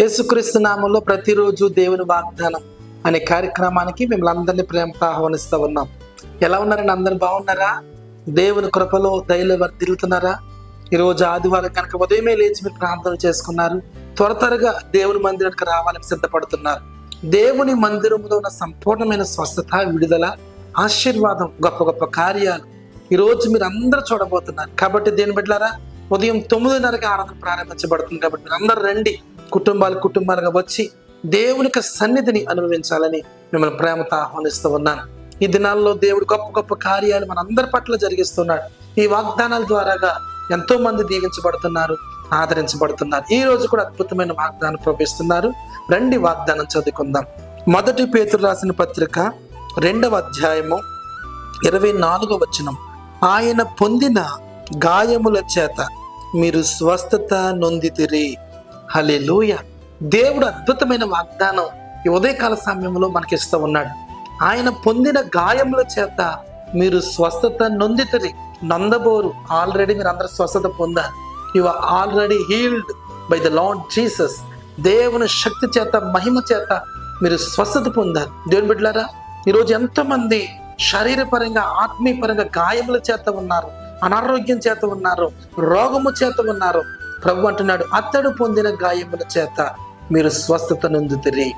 యేసుక్రీస్తు నామంలో ప్రతిరోజు దేవుని వాగ్దానం అనే కార్యక్రమానికి మిమ్మల్ని అందరినీ ప్రేమతో ఆహ్వానిస్తూ ఉన్నాం. ఎలా ఉన్నారండి అందరు బాగున్నారా? దేవుని కృపలో దయలో వర్దిల్లుతున్నారా ఈరోజు ఆదివారం కనుక ఉదయమే లేచి మీరు ప్రార్థన చేసుకున్నారు. త్వర త్వరగా దేవుని మందిరానికి రావాలని సిద్ధపడుతున్నారు. దేవుని మందిరంలో ఉన్న సంపూర్ణమైన స్వస్థత విడుదల ఆశీర్వాదం గొప్ప గొప్ప కార్యాలు ఈరోజు మీరు అందరూ చూడబోతున్నారు. కాబట్టి దేని బిడ్డారా ఉదయం తొమ్మిదిన్నరకి ఆరాధన ప్రారంభించబడుతుంది కాబట్టి మీరు అందరూ రండి. కుటుంబాలు కుటుంబాలుగా వచ్చి దేవునికి సన్నిధిని అనుభవించాలని మిమ్మల్ని ప్రేమతో ఆహ్వానిస్తూ ఉన్నాను. ఈ దినాల్లో దేవుడు గొప్ప గొప్ప కార్యాలు మన అందరి పట్ల జరిగిస్తున్నాడు. ఈ వాగ్దానాల ద్వారాగా ఎంతో మంది దీవించబడుతున్నారు ఆదరించబడుతున్నారు. ఈ రోజు కూడా అద్భుతమైన వాగ్దానం ప్రవేశిస్తున్నారు రండి వాగ్దానం చదువుకుందాం. మొదటి పేతులు రాసిన పత్రిక రెండవ అధ్యాయము ఇరవై నాలుగో వచనం. ఆయన పొందిన గాయముల చేత మీరు స్వస్థత నొందితిరి. హలెలూయ దేవుడు అద్భుతమైన వాగ్దానం ఈ ఉదయకాల సమయంలో మనకిస్తూ ఉన్నాడు. ఆయన పొందిన గాయముల చేత మీరు స్వస్థత నొందితరి. నందబోరు ఆల్రెడీ మీరు అందరు స్వస్థత పొందారు. You are already healed by the Lord Jesus దేవుని శక్తి చేత మహిమ చేత మీరు స్వస్థత పొందారు. దేవుని బిడ్డలారా ఈరోజు ఎంతమంది శరీరపరంగా ఆత్మీయపరంగా గాయముల చేత ఉన్నారు అనారోగ్యం చేత ఉన్నారు రోగము చేత ఉన్నారు ప్రభు అంటున్నాడు అతడు పొందిన గాయముల చేత మీరు స్వస్థత నొందుతిరి.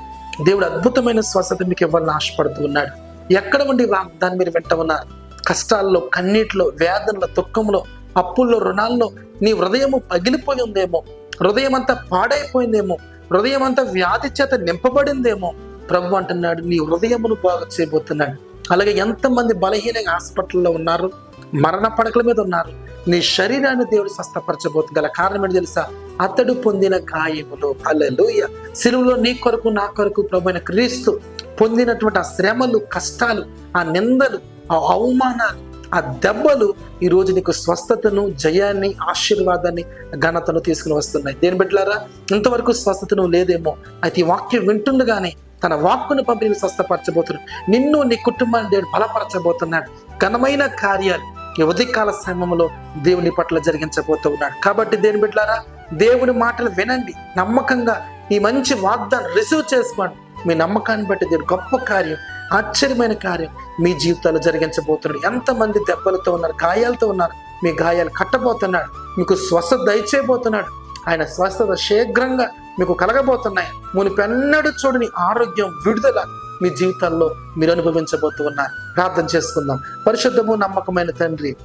దేవుడు అద్భుతమైన స్వస్థత మీకు ఇవ్వాలని ఆశపడుతూ ఉన్నాడు. ఎక్కడ ఉండి వాగ్దాన్ని మీరు వెంట ఉన్నారు? కష్టాల్లో కన్నీటిలో వేదనలో దుఃఖంలో అప్పుల్లో రుణాల్లో నీ హృదయము పగిలిపోయి ఉందేమో హృదయం అంతా పాడైపోయిందేమో హృదయం అంతా వ్యాధి చేత నింపబడిందేమో ప్రభు అంటున్నాడు నీ హృదయమును బాగు చేయబోతున్నాడు. అలాగే ఎంతమంది బలహీనంగా హాస్పిటల్లో ఉన్నారు మరణ పడకల మీద ఉన్నారు నీ శరీరాన్ని దేవుడు స్వస్థపరచబోతు గల కారణం ఏంటి తెలుసా? అతడు పొందిన గాయములు. అల్లెలుయ సిలువలో నీ కొరకు నా కొరకు ప్రభు క్రీస్తు పొందినటువంటి ఆ శ్రమలు కష్టాలు ఆ నిందలు ఆ అవమానాలు ఆ దెబ్బలు ఈ రోజు నీకు స్వస్థతను జయాన్ని ఆశీర్వాదాన్ని ఘనతను తీసుకుని వస్తున్నాయి. దేని బిడ్డలారా? ఇంతవరకు స్వస్థతను లేదేమో. అయితే ఈ వాక్యం వింటుండగానే తన వాక్కును పంపిణీ స్వస్థపరచబోతున్నాడు. నిన్ను నీ కుటుంబాన్ని దేవుడు బలపరచబోతున్నాడు. ఘనమైన కార్యాలు ఈ ఉదయకాల సమయంలో దేవుని పట్ల జరిగించబోతూ ఉన్నాడు కాబట్టి దేని బిడ్డారా దేవుని మాటలు వినండి నమ్మకంగా ఈ మంచి వాగ్దానం రిసీవ్ చేసుకోండి. మీ నమ్మకాన్ని బట్టి దేవుడు గొప్ప కార్యం ఆశ్చర్యమైన కార్యం మీ జీవితాలు జరిగించబోతున్నాడు. ఎంతమంది దెబ్బలతో ఉన్నారు గాయాలతో ఉన్నారు మీ గాయాలు కట్టబోతున్నాడు మీకు స్వస్థత దయచేయబోతున్నాడు. ఆయన స్వస్థత శీఘ్రంగా మీకు కలగబోతున్నాయి. మునిపెన్నడు చూడని ఆరోగ్యం విడుదల మీ జీవితాల్లో మీరు అనుభవించబోతూ ప్రార్థన చేసుకుందాం. పరిశుద్ధము నమ్మకమైన తండ్రి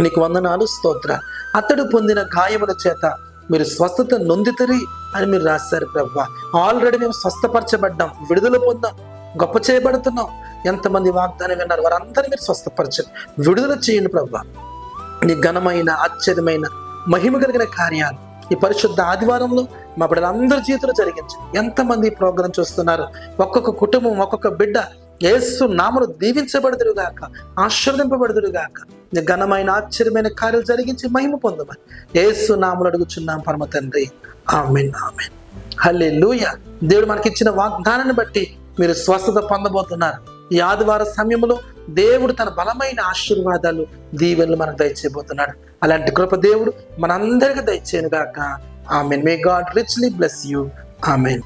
నీకు వందనాలు స్తోత్ర. అతడు పొందిన గాయముల చేత మీరు స్వస్థత నొందితరి అని మీరు రాశారు ప్రభు. ఆల్రెడీ మేము స్వస్థపరచబడ్డాం విడుదల పొందాం గొప్ప చేయబడుతున్నాం. ఎంతమంది వాగ్దానం విన్నారు వారందరినీ మీరు స్వస్థపరచండి విడుదల చేయండి ప్రభు. నీ ఘనమైన ఆశ్చర్యమైన మహిమ కలిగిన కార్యాలు ఈ పరిశుద్ధ ఆదివారంలో మా బిడ్డలందరి జీవితంలో జరిగించండి ఎంతమంది ఈ ప్రోగ్రాం చూస్తున్నారు? ఒక్కొక్క కుటుంబం ఒక్కొక్క బిడ్డ ఏసు నామను దీవించబడదురుగాక ఆశీర్వదింపబడదురుగాక. ఘనమైన ఆశ్చర్యమైన కార్యాలు జరిగించి మహిమ పొందమని ఏసు నామలు అడుగుచున్నాం పరమ తండ్రి. Amen amen. హల్లే దేవుడు మనకిచ్చిన వాగ్దానాన్ని బట్టి మీరు స్వస్థత పొందబోతున్నారు. ఈ ఆదివార సమయంలో దేవుడు తన బలమైన ఆశీర్వాదాలు దీవెనలు మనకు దయచేయబోతున్నాడు. అలాంటి కృప దేవుడు మనందరికీ దయచేయను గాక amen. May God richly bless you amen